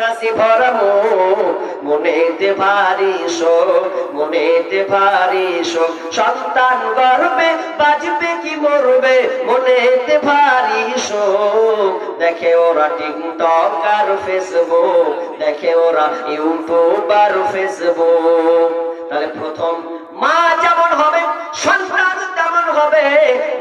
হাসি ভরা মুখ মনেতে ভারী শোক, মনেতে ভারী শোক। সন্তান গর্বে বাজবে কি মরবে, মনেতে ভারী শোক। দেখে ওরা টিকটক আর ফেসবুক, দেখে ওরা ইউটিউব আর ফেসবুক। তাহলে প্রথম মা যেমন হবে, সন্তান হবে,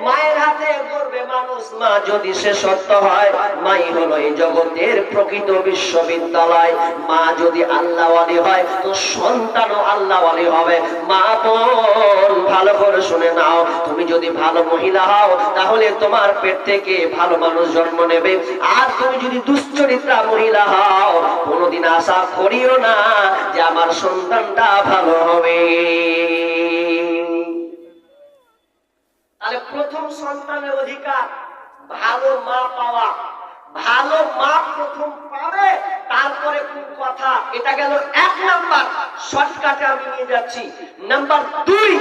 মায়ের হাতে গড়বে মানুষ। মা, যদি সে সত্য হয়, মাই হলো এই জগতের প্রকৃত বিশ্ববিদ্যালয়। মা, যদি আল্লাহওয়ালি হয়, তো সন্তানও আল্লাহওয়ালি হবে। মা, বোন, ভালো করে শুনে নাও। তুমি যদি ভালো মহিলা হও, তাহলে তোমার পেট থেকে ভালো মানুষ জন্ম নেবে। আর তুমি যদি দুশ্চরিত্রা মহিলা হও, কোনোদিন আশা করিও না যে আমার সন্তানটা ভালো হবে। সন্তানের অধিকার। ভালো মা পাওয়া। ভালো মা প্রথম পাবে, তারপরে কোন কথা? এটা গেল এক নাম্বার। শর্টকাটে আমি নিয়ে যাচ্ছি। নাম্বার দুই।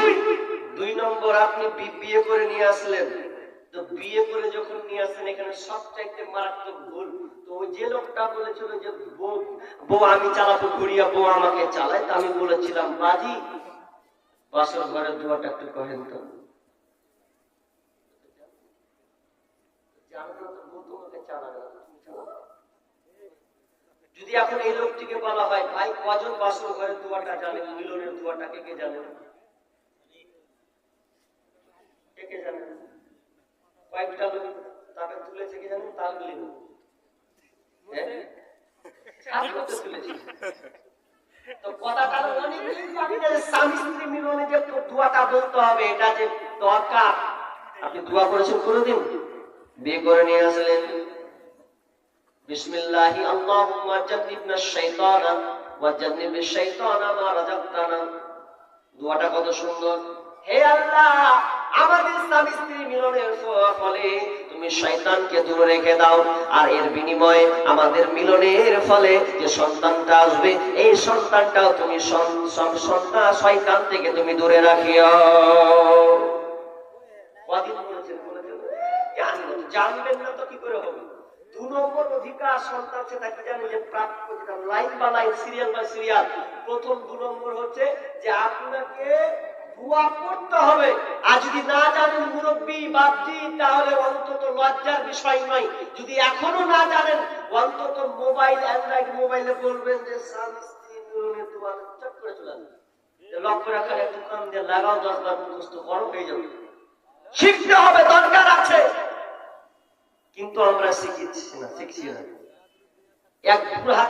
দুই নম্বর, আপনি বিয়ে করে নিয়ে আসলেন। তো বিয়ে করে যখন নিয়ে আসলেন, এখানে সবচাইতে মারাত্মক ভুল। তো ওই যে লোকটা বলেছিল যে, বউ বউ, আমি চালাবো, ঘুরিয়া বউ আমাকে চালায়। তো আমি বলেছিলাম, বাজি। বাসর ঘরের দুয়াটা একটু কহেন তো জানো না তো বউ তোমাকে চালাবে না, তুমি চালাবে। যদি এখন এই লোকটিকে বলা হয়, ভাই, কজন বাসর ঘরের দুয়াটা জানে? মিলনের দুয়াটা কে কে জানে? হ্যাঁ? হবে, এটা যে দরকার, আপনি দোয়া করেছেন কোনোদিন? বিয়ে করে নিয়ে আসলেন। বিসমিল্লাহি, আল্লাহুম্মা শাইতানা, ওয়া শাইতানা মা রাযাকতানা দোয়াটা কত সুন্দর। হে আল্লাহ আমাদের স্বামী স্ত্রী মিলনের ফলে তুমি শয়তানকে দূরে রেখে দাও, আর এর বিনিময়ে আমাদের মিলনের ফলে যে সন্তানটা আসবে, এই সন্তানটাও তুমি সন- সন- সন্তান শয়তান থেকে তুমি দূরে রাখিও কদিন বলেছেন বলেছেন জানি না তো, জানবেন না তো কি করে হবে? দু নম্বর অধিকার সন্তান সেটা কি জানে যে প্রাপ্য যেটা লাইন বা লাইন, সিরিয়াল বা সিরিয়াল। প্রথম দু নম্বর হচ্ছে যে আপনাকে হবে। আর যদি না জানেন মুরব্বী তাহলে অন্তত লজ্জার বিষয় নয়। যদি এখনও না জানেন, অন্তত মোবাইল, অ্যান্ড্রয়েড মোবাইলে বলবেন যে লক্ষ্য রাখার একটু কান দিয়ে লাগাও, দশ বার হয়ে যাবে। শিখতে হবে, দরকার আছে। কিন্তু আমরা শিখেছি না শিখছি না। এক বুড়া